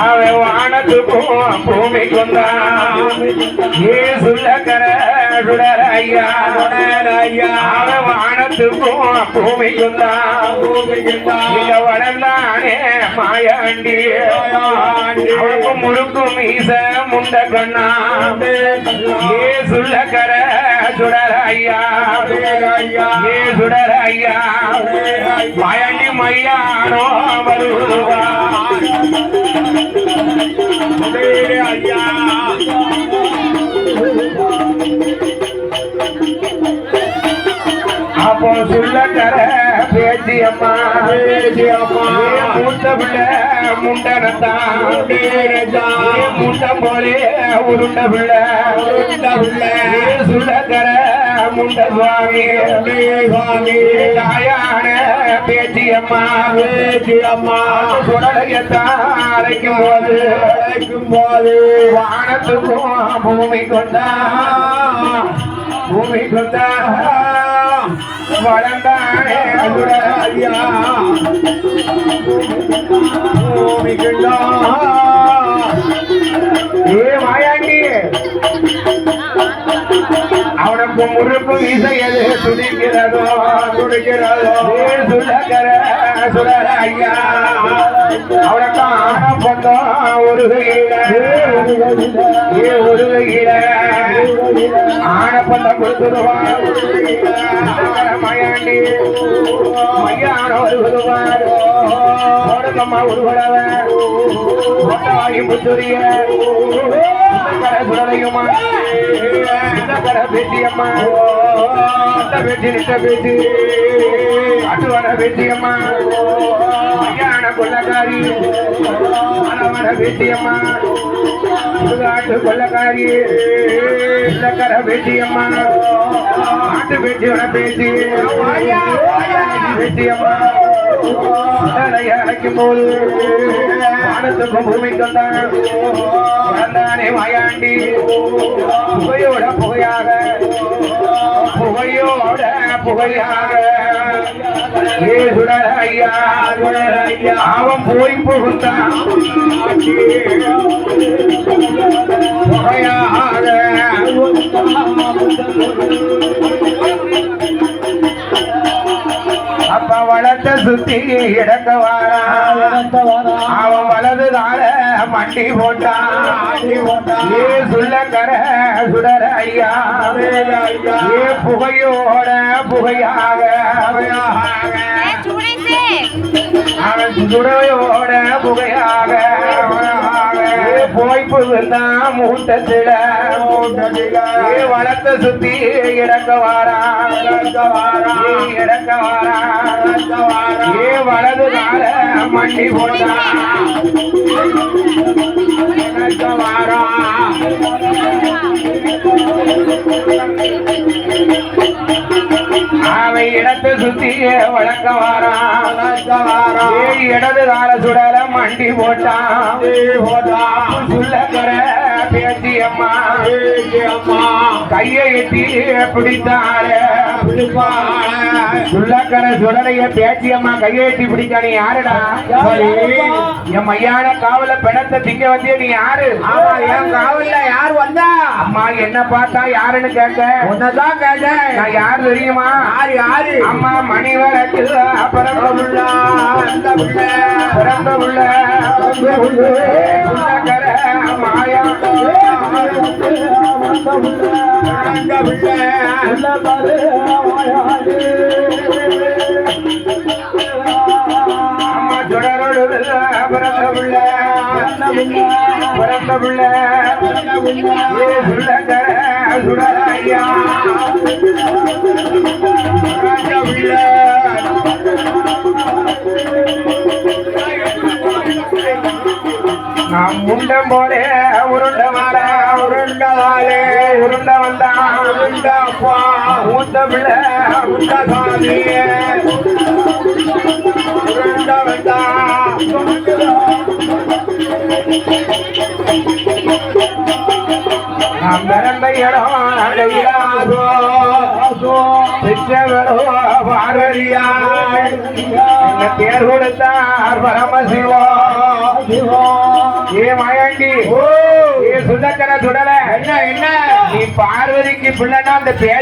அவன் வானத்துக்கும் பூமிக்கும் தான் ஏ சொல்லக்கர சுடர ஐயா ஐயா அவன் வானத்துக்கும் பூமிக்கும் தான் இங்க வளர்ந்தானே மாயாண்டி அவனுக்கு முறுக்கு மீச முண்ட கண்ணா ஏ சொல்லக்கர சுடர ஐயா ஏ சுடர ஐயா மாயாண்டி மையானோ வருவா அப்போ சொல்லக்கர பேச்சி அம்மா. பேச்சி அம்மா. மூத்த பிள்ளை முண்டனத்தான் முண்ட போலே உருண்ட பிள்ளை. உருண்ட பிள்ளை. சொல்லக்கர முண்ட சுவாமி சுவாமி தாயான பேச்சி அம்மா பேச்சி அம்மா சுடலையத்தான் அழைக்கும் போது அழைக்கும் போது வானத்துக்கும் பூமி கொண்டா பூமி கொண்டா வளர்ந்தானே ஐயா பூமி கொண்டா அவனுக்கு முறுப்பு இசையது துடிக்கிறதோ துடிக்கிறதோ ஏ சுடகர சுடர ஐயா அவனுக்கு ஆன பந்தம் ஒரு ஏ ஒரு ஆன பந்தம் கொடுத்துருவான் மயாண்டி. மையான ஒரு விடுவார் ஓடுக்கம்மா ஒரு முத்துரிய ஓட்டாயி புத்துரிய. கர சுடலையுமா இந்த கர பேச்சியம்மா இந்த பேச்சு நித்த பேச்சு அட்டுவன பேச்சியம்மா மையான கொள்ளக்காரி. அளவன பேச்சியம்மா சுடுகாட்டு கொள்ளக்காரி. இந்த கர பேச்சியம்மா ஆட்டு பேச்சியோட பேச்சு பேச்சியம்மா அழைக்கும் போது வானத்துக்கும் பூமிக்கும் தான் வந்தானே மாயாண்டி புகையோட புகையாக புகையோட புகையாக. அவன் போய் புகுந்தான். புகையாக. அப்ப வளர்த்த சுத்தி இடக்க வாரா அவன் வலது கால மண்டி போட்டான் ஏ சொல்லக்கர சுடர ஐயா. ஏ புகையோட புகையாக. அவன் சுடையோட புகையாக. ஏ போய் புகுந்தான் மூட்டத்தில ஏ வளர்த்த சுத்தி இடக்க வாரா இடக்க வாரா. இடக்க வாரா ஏ வலது கால மண்டி போட்டான் இடக்க வாரா. அவன் இடத்தை சுத்தி வழக்க வாரான் ஏய், இடது கால சுடல மண்டி போட்டான் போட்டான் அம்மா. அம்மா. கையை எட்டி பிடித்தாள. சொல்லக்கர சுடலைய பேச்சி அம்மா கையை எட்டி நீ யாருடா? என் மையான காவல பிணத்தை திங்க வந்திய நீ யாரு? ஆமா என் காவல்ல யார் வந்தா? அம்மா என்ன பார்த்தா யாருன்னு கேட்க. உன்னதான் கேட்டேன். நான் யார் தெரியுமா? யாரு யாரு? அம்மா மணிவரக்கு பிறந்த புள்ள. அந்த பிள்ளை. பிறந்த புள்ள. பிறந்த புள்ள பிறந்த நாம் முண்டம் போலே உருண்ட மாற உருண்டவாலே உருண்ட அப்பா மூத்த பிள்ளை உருண்ட சாமி உருண்ட வந்தா நாம் பிறந்த இடம் அடையாதோ பெற்றவரோ பார்வதியாய் என்ன பேர் கொடுத்தார் பரமசிவா. ஏ ஓ ஏ சுதந்திர சுடல. என்ன என்ன? பார்வதிக்கு பிள்ளைனா அந்த பேர்